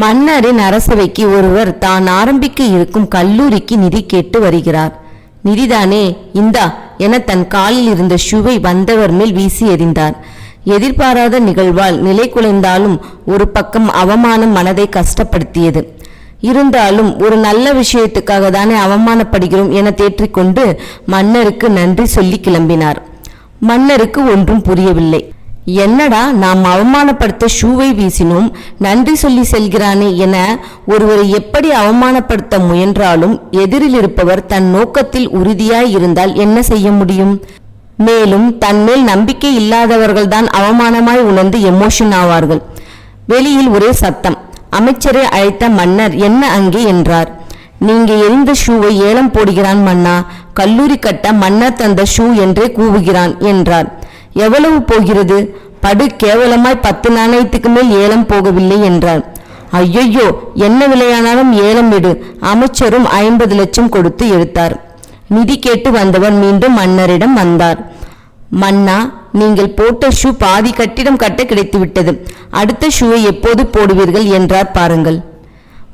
மன்னரின் அரசவைக்கு ஒருவர் தான் ஆரம்பிக்க இருக்கும் கல்லூரிக்கு நிதி கேட்டு வருகிறார். நிதிதானே இந்தா என தன் காலில் இருந்த ஷூவை வந்தவர் மேல் வீசி எறிந்தார். எதிர்பாராத நிகழ்வால் நிலை குலைந்தாலும் ஒரு பக்கம் அவமானம் மனதை கஷ்டப்படுத்தியது. இருந்தாலும் ஒரு நல்ல விஷயத்துக்காக தானே அவமானப்படுகிறோம் என தேற்றிக்கொண்டு மன்னருக்கு நன்றி சொல்லி கிளம்பினார். மன்னருக்கு ஒன்றும் புரியவில்லை. என்னடா நாம் அவமானப்படுத்த ஷூவை வீசினோம் நன்றி சொல்லி செல்கிறானே என ஒருவரை எப்படி அவமானப்படுத்த முயன்றாலும் எதிரில் இருப்பவர் தன் நோக்கத்தில் உறுதியாய் இருந்தால் என்ன செய்ய முடியும்? மேலும் தன்மேல் நம்பிக்கை இல்லாதவர்கள்தான் அவமானமாய் உணர்ந்து எமோஷன் ஆவார்கள். வெளியில் ஒரே சத்தம் அமைச்சரை அழைத்த மன்னர் என்ன அங்கே என்றார். நீங்க எரிந்த ஷூவை ஏலம் போடுகிறான் மன்னா கல்லூரி கட்ட மன்னர் தந்த ஷூ என்றே கூவுகிறான் என்றார். எவ்வளவு போகிறது? படு கேவலமாய் பத்து நாணயத்துக்கு மேல் ஏலம் போகவில்லை என்றார். ஐயையோ என்ன விலையானாலும் ஏலம் விடு. அமைச்சரும் ஐம்பது லட்சம் கொடுத்து எடுத்தார். நிதி கேட்டு வந்தவர் மீண்டும் மன்னரிடம் வந்தார். மன்னா நீங்கள் போட்ட ஷூ பாதி கட்டிடம் கட்ட கிடைத்துவிட்டது. அடுத்த ஷூவை எப்போது போடுவீர்கள் என்றார் பாருங்கள்.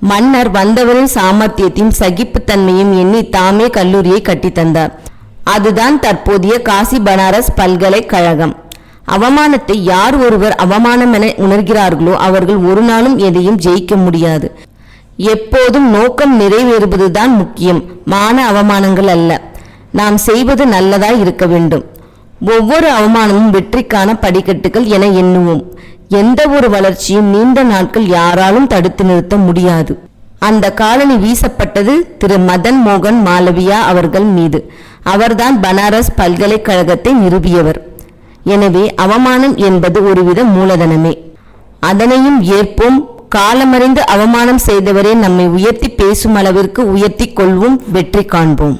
மன்னர் வந்தவரின் சாமர்த்தியத்தையும் சகிப்புத்தன்மையும் எண்ணி தாமே கல்லூரியை கட்டித்தந்தார். அதுதான் தற்போதைய காசி பனாரஸ் பல்கலைக்கழகம். அவமானத்தை யார் ஒருவர் அவமானம் என உணர்கிறார்களோ அவர்கள் ஒரு நாளும் எதையும் ஜெயிக்க முடியாது. எப்போதும் நோக்கம் நிறைவேறுவதுதான் முக்கியம். மான அவமானங்கள் அல்ல. நாம் செய்வது நல்லதாய் இருக்க வேண்டும். ஒவ்வொரு அவமானமும் வெற்றிக்கான படிக்கட்டுகள் என எண்ணுவோம். எந்த ஒரு வளர்ச்சியும் நீண்ட நாட்கள் யாராலும் தடுத்து நிறுத்த முடியாது. அந்த காலனி வீசப்பட்டது திரு மதன் மோகன் மாலவியா அவர்கள் மீது. அவர்தான் பனாரஸ் பல்கலைக்கழகத்தை நிறுவியவர். எனவே அவமானம் என்பது ஒருவித மூலதனமே. அதனையும் ஏற்போம். காலமறிந்து அவமானம் செய்தவரே நம்மை உயர்த்தி பேசும் அளவிற்கு உயர்த்தி கொள்வோம் வெற்றி காண்போம்.